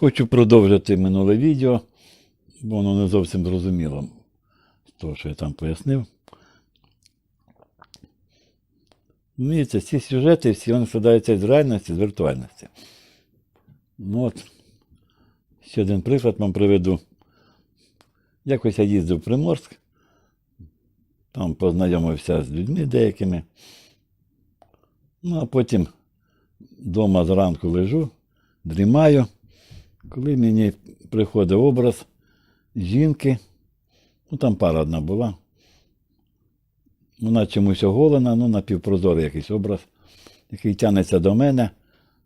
Хочу продовжити минуле відео, бо воно не зовсім зрозуміло з того, що я там пояснив. Дивіться, ці сюжети всі вони складаються з реальності, з віртуальності. Ну от, ще один приклад вам приведу. Якось я їздив в Приморськ, там познайомився з людьми деякими. Ну, а потім вдома зранку лежу, дрімаю, коли мені приходить образ жінки, ну там пара одна була. Вона чомусь оголена, ну напівпрозорий якийсь образ, який тягнеться до мене,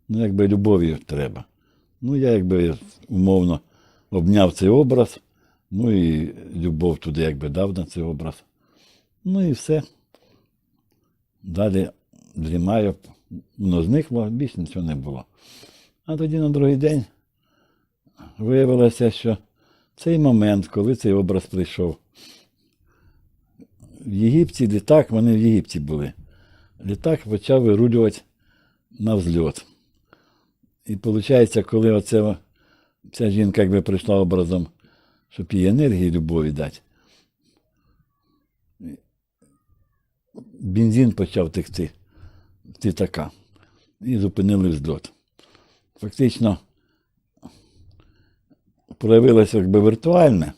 ну якби любов'ю треба. Ну, я якби умовно обняв цей образ, ну і любов туди якби дав на цей образ. Ну і все. Далі дрімаю, воно зникло, більше нічого не було. А тоді на другий день виявилося, що цей момент, коли цей образ прийшов, в Єгипті літак, вони в Єгипті були. Літак почав вирулювати на взльот. І виходить, коли оце, ця жінка якби прийшла образом, щоб їй енергії любові дати, бензин почав текти з літака. І зупинили взльот. Фактично проявилося якби віртуальне,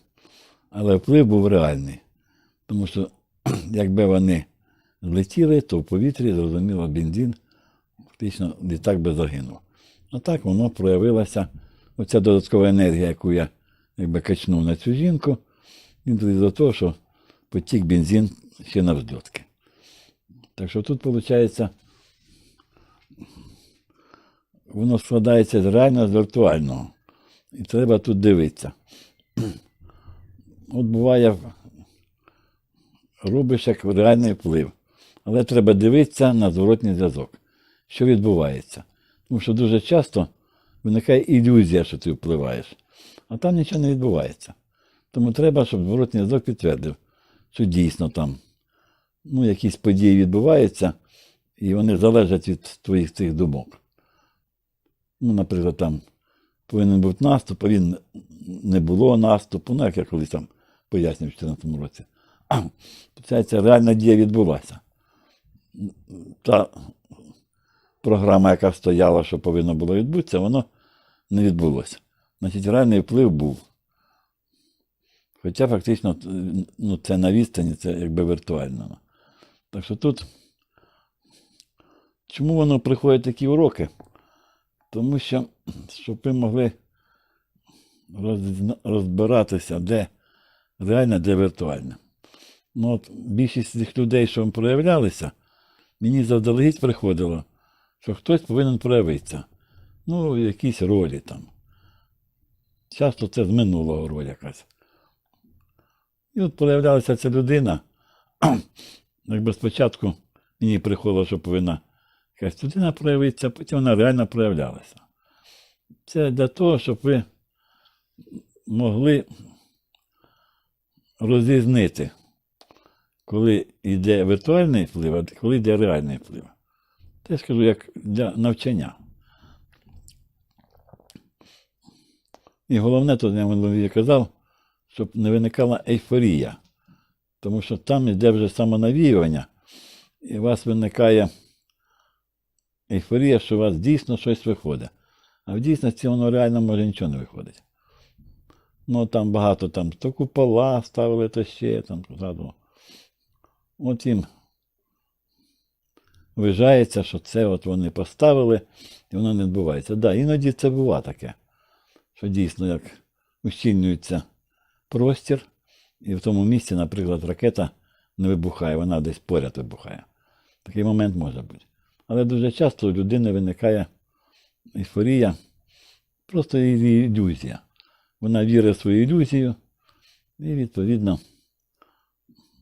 але вплив був реальний. Тому що якби вони злетіли, то в повітрі, зрозуміло, бензин, фактично літак би загинув. А так воно проявилася оця додаткова енергія, яку я якби качнув на цю жінку, він до того, що потік бензин ще на взльотки. Так що тут, виходить, воно складається з реального з віртуального. І треба тут дивитися. От буває, робиш як реальний вплив. Але треба дивитися на зворотній зв'язок, що відбувається. Тому що дуже часто виникає ілюзія, що ти впливаєш, а там нічого не відбувається. Тому треба, щоб зворотній зв'язок підтвердив, що дійсно там ну, якісь події відбуваються, і вони залежать від твоїх цих думок. Ну, наприклад, там повинен бути наступ, а він не було наступу, ну, як я колись там пояснював в 2014 році. Ця реальна дія відбулася. Та програма, яка стояла, що повинно було відбутися, воно не відбулося. Значить, реальний вплив був. Хоча фактично ну, це на відстані, це якби віртуально. Так що тут, чому воно приходять такі уроки? Тому що, щоб ви могли розбиратися, де реальне, де віртуальне. Ну, от більшість цих людей, що проявлялися, мені завдалегідь приходило, що хтось повинен проявитися. Ну, в якійсь ролі там. Часто це з минулого роль якась. І от проявлялася ця людина. Якби спочатку мені приходило, що повинна якась людина проявитися, потім вона реально проявлялася. Це для того, щоб ви могли розрізнити, коли йде віртуальний вплив, а коли йде реальний вплив. Це я скажу як для навчання. І головне, тут я минулого казав, щоб не виникала ейфорія. Тому що там йде вже самонавіювання, і у вас виникає ейфорія, що у вас дійсно щось виходить. А в дійсності воно реально може нічого не виходить. Ну там багато там то купола ставили, то ще там позаду. От їм вважається, що це от вони поставили, і воно не відбувається. Так, да, іноді це буває таке, що дійсно як ущільнюється простір, і в тому місці, наприклад, ракета не вибухає, вона десь поряд вибухає. Такий момент може бути. Але дуже часто у людини виникає ейфорія, просто її ілюзія. Вона вірить в свою ілюзію і, відповідно,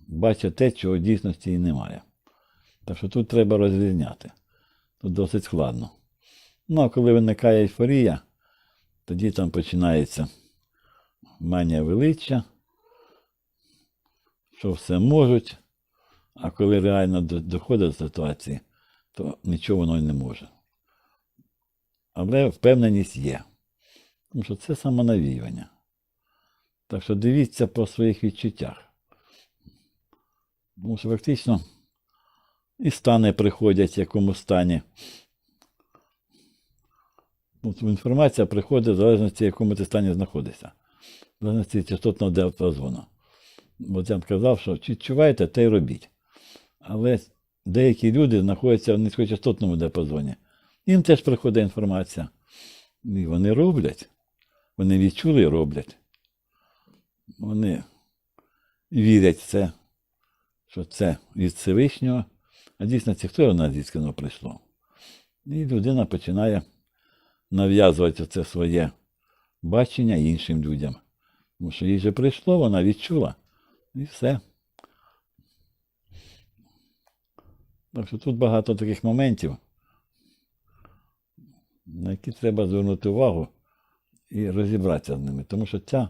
бачить те, чого в дійсності і немає. Так що тут треба розрізняти. Тут досить складно. Ну, а коли виникає ейфорія, тоді там починається манія величчя, що все можуть, а коли реально доходить до ситуації, то нічого воно й не може. Але впевненість є. Тому що це самонавіювання. Так що дивіться по своїх відчуттях. Тому що фактично і стани приходять в якому стані. От інформація приходить в залежності, в якому ти стані знаходишся. В залежності частотного діапазону. От я казав, що відчуваєте, те й робіть. Але деякі люди знаходяться в низькочастотному діапазоні. Їм теж приходить інформація. І вони роблять. Вони відчули і роблять. Вони вірять в це, що це від Всевишнього. А дійсно, це хто в нас звідки воно прийшло? І людина починає нав'язувати це своє бачення іншим людям. Тому що їй же прийшло, вона відчула. І все. Так що тут багато таких моментів, на які треба звернути увагу і розібратися з ними. Тому що ця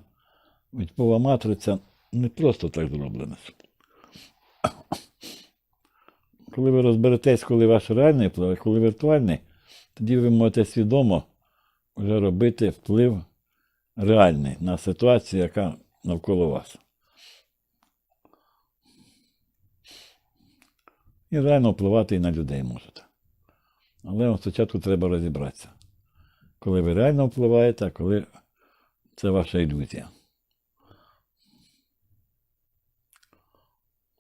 відпова матриця не просто так зроблена. Коли ви розберетесь, коли ваш реальний вплив, а коли віртуальний, тоді ви можете свідомо вже робити вплив реальний на ситуацію, яка навколо вас. І реально впливати і на людей можете. Але спочатку треба розібратися, коли ви реально впливаєте, а коли це ваша ілюзія.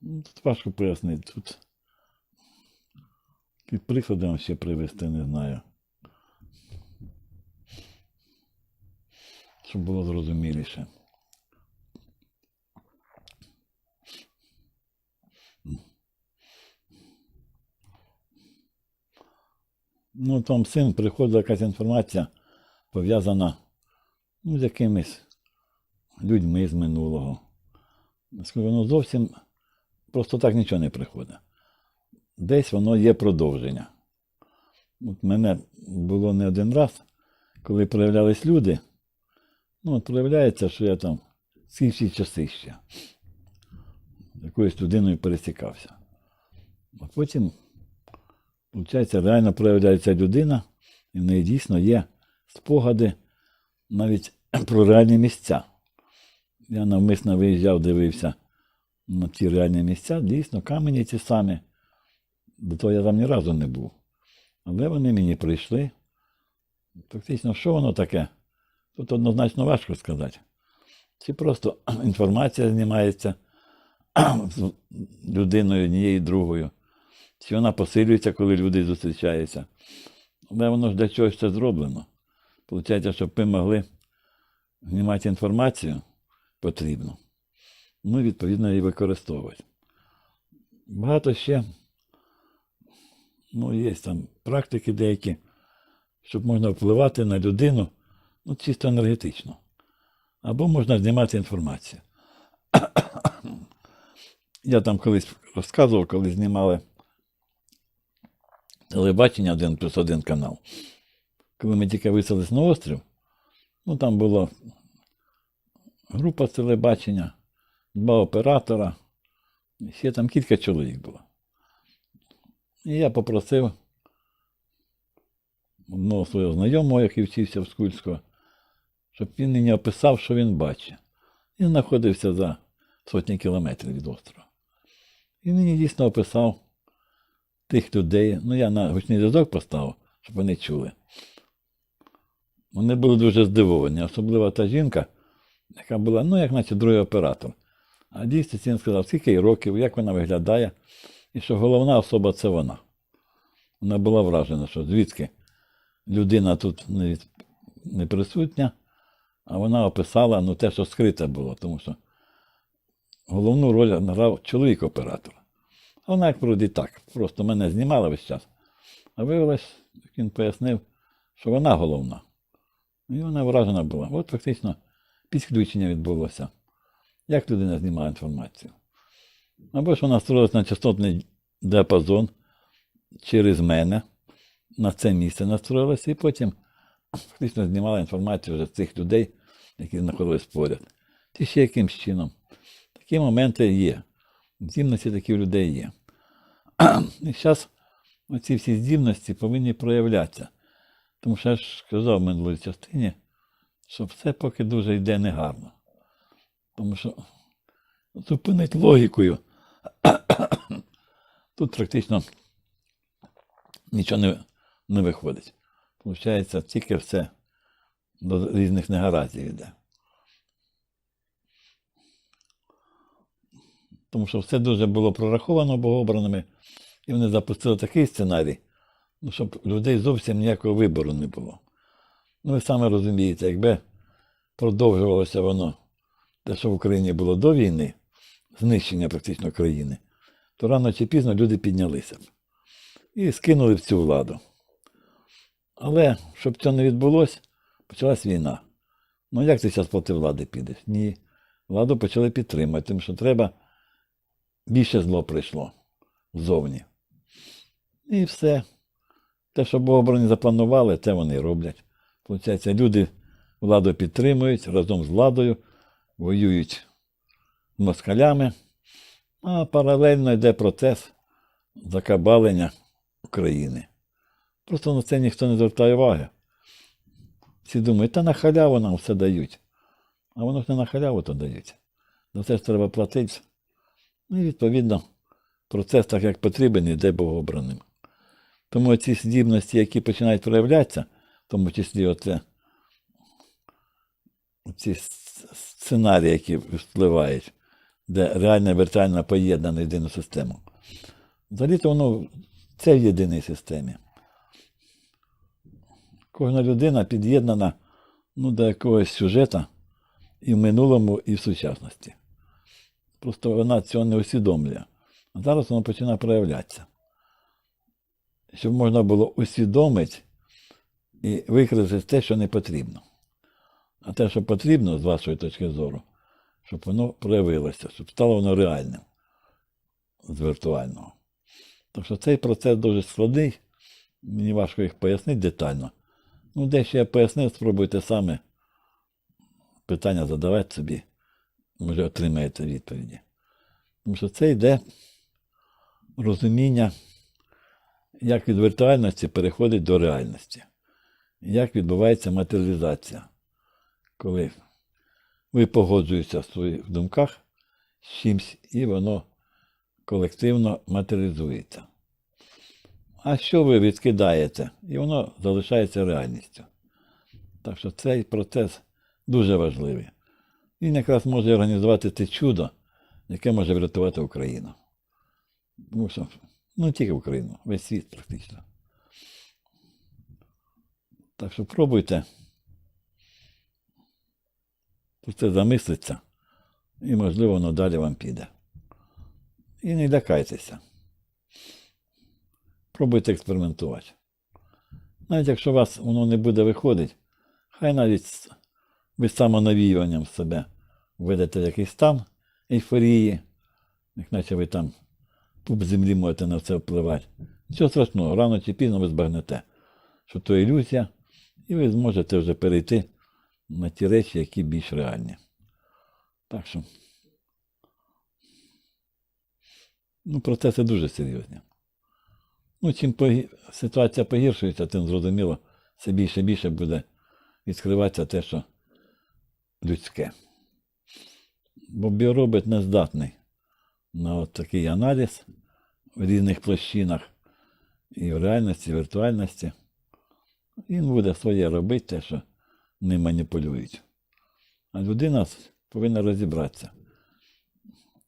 Ну, Тут важко пояснити. Тут під приклади вам ще привести, не знаю. Щоб було зрозуміліше. Ну, там син приходила якась інформація пов'язана ну, з якимись людьми з минулого. Скажу, Воно зовсім просто так нічого не приходить. Десь воно є продовження. От мене було не один раз, коли проявлялись люди. Ну, от проявляється, що я там скільки часи ще якоюсь людиною пересікався. А потім, виходить, реально проявляється людина, і в неї дійсно є спогади навіть про реальні місця. Я навмисно виїжджав, дивився на ті реальні місця, дійсно, камені ті самі. До того я там ні разу не був. Але вони мені прийшли. Фактично, що воно таке? Тут однозначно важко сказати. Чи просто інформація знімається людиною однією другою, чи вона посилюється, коли люди зустрічаються. Але воно ж для чогось це зроблено. Получається, щоб ми могли знімати інформацію потрібно. Ну, і відповідно, її використовувати. Багато ще ну, є там практики деякі, щоб можна впливати на людину ну, чисто енергетично. Або можна знімати інформацію. Я там колись розказував, коли знімали телебачення один плюс один канал. Коли ми тільки виселились на острів, ну там була група з телебачення, два оператора, ще там кілька чоловік було. І я попросив одного свого знайомого, який вчився в Скульського, щоб він мені описав, що він бачить. Він знаходився за сотні кілометрів від острова. І мені дійсно описав тих людей. Ну, я на гучний зв'язок поставив, щоб вони чули. Вони були дуже здивовані, особливо та жінка, яка була, ну, як наче другий оператор. А дійсно він сказав, скільки їй років, як вона виглядає, і що головна особа це вона. Вона була вражена, що звідки людина тут не, не присутня, а вона описала ну, те, що скрите було, тому що головну роль грав чоловік-оператор. Вона як вроді так, просто мене знімала весь час. А виявилось, як він пояснив, що вона головна. І вона вражена була. От фактично підключення відбулося. Як людина знімає інформацію? Або ж вона строїлась на частотний діапазон через мене, на це місце настроїлася, і потім фактично знімала інформацію вже цих людей, які знаходились поряд. Чи ще якимсь чином. Такі моменти є. Здібності такі людей є. І зараз оці всі здібності повинні проявлятися. Тому що я ж сказав в минулій частині, що все поки дуже йде негарно. Тому що зупинить логікою. Тут практично нічого не, не виходить. Получається, тільки все до різних негараздів йде. Тому що все дуже було прораховано богообраними, і вони запустили такий сценарій, ну, щоб людей зовсім ніякого вибору не було. Ну, ви саме розумієте, якби продовжувалося воно, те, що в Україні було до війни, знищення практично країни, то рано чи пізно люди піднялися б і скинули в цю владу. Але щоб цього не відбулося, почалась війна. Ну як ти зараз проти влади підеш? Ні. Владу почали підтримати, тому що треба більше зло прийшло ззовні. І все. Те, що богобрані запланували, те вони роблять. Получається, люди владу підтримують разом з владою, воюють з москалями, а паралельно йде процес закабалення України. Просто на це ніхто не звертає уваги. Всі думають, та на халяву нам все дають. А воно ж не на халяву то дають. За це ж треба платити. Ну і відповідно процес, так як потрібен, йде богообраним. Тому ці здібності, які починають проявлятися, в тому числі оце, ці сценарії, які впливають, де реально і віртуально поєднано в єдину систему. Взагалі-то воно це в єдиній системі. Кожна людина під'єднана ну, до якогось сюжета і в минулому, і в сучасності. Просто вона цього не усвідомлює. А зараз воно починає проявлятися. Щоб можна було усвідомити і використати те, що не потрібно. А те, що потрібно, з вашої точки зору, щоб воно проявилося, щоб стало воно реальним з віртуального. Так що цей процес дуже складний, мені важко їх пояснити детально. Ну, дещо я пояснив, спробуйте саме питання задавати собі, може отримаєте відповіді. Тому що це йде розуміння, як від віртуальності переходить до реальності, як відбувається матеріалізація, коли ви погоджуєтеся в своїх думках з чимось, і воно колективно матеріалізується. А що ви відкидаєте? І воно залишається реальністю. Так що цей процес дуже важливий. Він якраз може організувати те чудо, яке може врятувати Україну. Тому що, ну тільки Україну, весь світ практично. Так що пробуйте про це замислитися, і, можливо, воно далі вам піде. І не лякайтеся. Пробуйте експериментувати. Навіть якщо у вас воно не буде виходити, хай навіть ви самонавіюванням себе введете в якийсь стан ейфорії, як наче ви там пуп землі можете на це впливати. Нічого страшного, рано чи пізно ви збагнете, що то ілюзія, і ви зможете вже перейти на ті речі, які більш реальні. Так що, ну, процеси дуже серйозні. Ну, чим погі... ситуація погіршується, тим зрозуміло, все більше і більше буде відкриватися те, що людське. Бо біоробот не здатний на от такий аналіз в різних площинах і в реальності, і в віртуальності. Він буде своє робити, те, що не маніпулюють. А людина повинна розібратися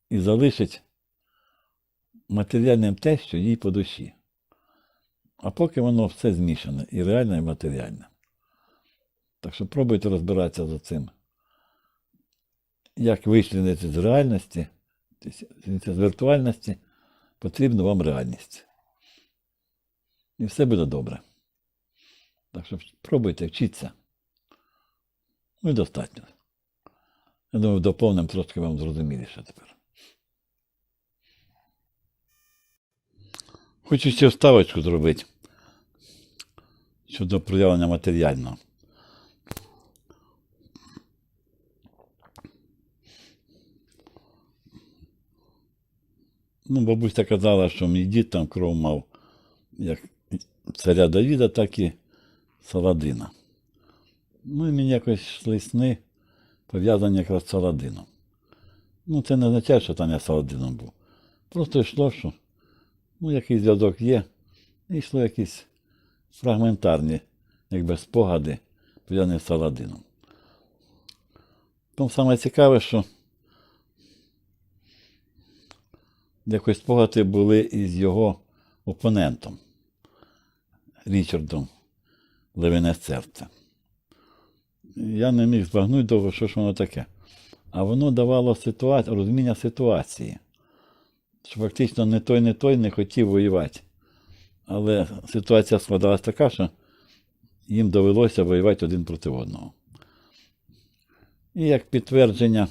і залишить матеріальним те, що їй по душі. А поки воно все змішане, і реальне, і матеріальне. Так що пробуйте розбиратися з цим. Як вичленити з реальності, з віртуальності, потрібна вам реальність. І все буде добре. Так що пробуйте вчитися. Ну і достатньо. Я думаю, доповним трошки вам зрозуміліше тепер. Хочу ще вставочку зробити щодо проявлення матеріального. Ну, бабуся казала, що мій дід там кров мав як царя Давіда, так і Саладина. Ну і мені якось йшли сни, пов'язані якраз з Саладином. Ну, це не означає, що там я Саладином був. Просто йшло, що ну, якийсь зв'язок є, і йшло якісь фрагментарні, якби спогади, пов'язані з Саладином. Тому саме цікаве, що якось спогади були із його опонентом Річардом Левине серце. Я не міг збагнути довго, що ж воно таке. А воно давало ситуацію, розуміння ситуації. Що фактично не той, не той не хотів воювати. Але ситуація складалася така, що їм довелося воювати один проти одного. І як підтвердження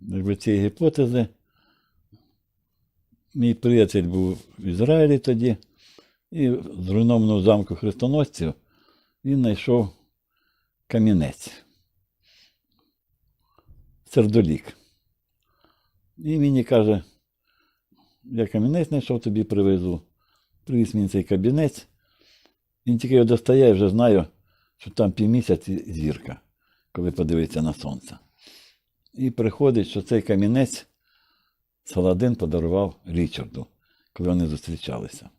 якби, цієї гіпотези, мій приятель був в Ізраїлі тоді, і в зруйнованому замку хрестоносців він знайшов камінець. Сердолік. І мені каже, я камінець знайшов, тобі привезу. Привіз мені цей кабінець. Він тільки його достає, я вже знаю, що там півмісяць зірка, коли подивиться на сонце. І приходить, що цей камінець Саладин подарував Річарду, коли вони зустрічалися.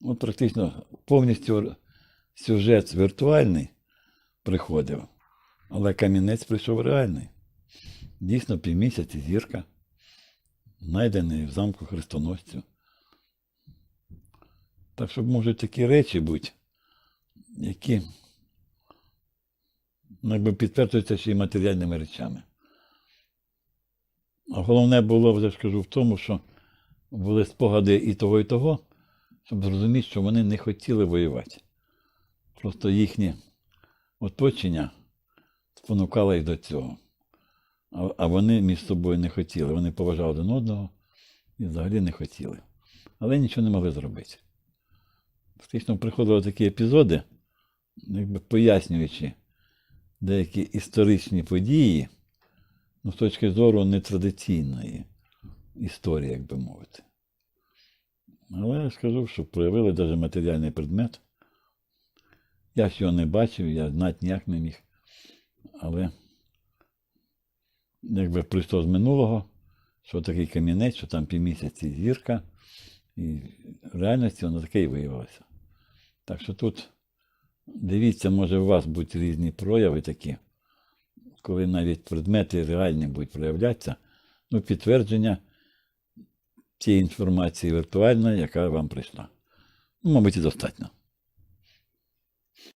От практично повністю сюжет віртуальний приходив, але камінець прийшов реальний. Дійсно, півмісяці зірка, знайдений в замку хрестоносців. Так що можуть такі речі бути, які ну, якби підтверджуються ще й матеріальними речами. Головне було, вже ж кажу, в тому, що були спогади і того, і того, щоб зрозуміти, що вони не хотіли воювати. Просто їхнє оточення спонукало їх до цього. А вони між собою не хотіли. Вони поважали один одного і взагалі не хотіли. Але нічого не могли зробити. Фактично приходили такі епізоди, якби пояснюючи деякі історичні події, ну, з точки зору нетрадиційної історії, як би мовити. Але я скажу, що проявили навіть матеріальний предмет. Я ж його не бачив, я знати ніяк не міг. Але якби прийшло з минулого, що такий камінець, що там півмісяці зірка, і в реальності воно таке і виявилося. Так що тут дивіться, може у вас будуть різні прояви такі, коли навіть предмети реальні будуть проявлятися, ну, підтвердження тієї інформації віртуальної, яка вам прийшла. Ну, мабуть, і достатньо.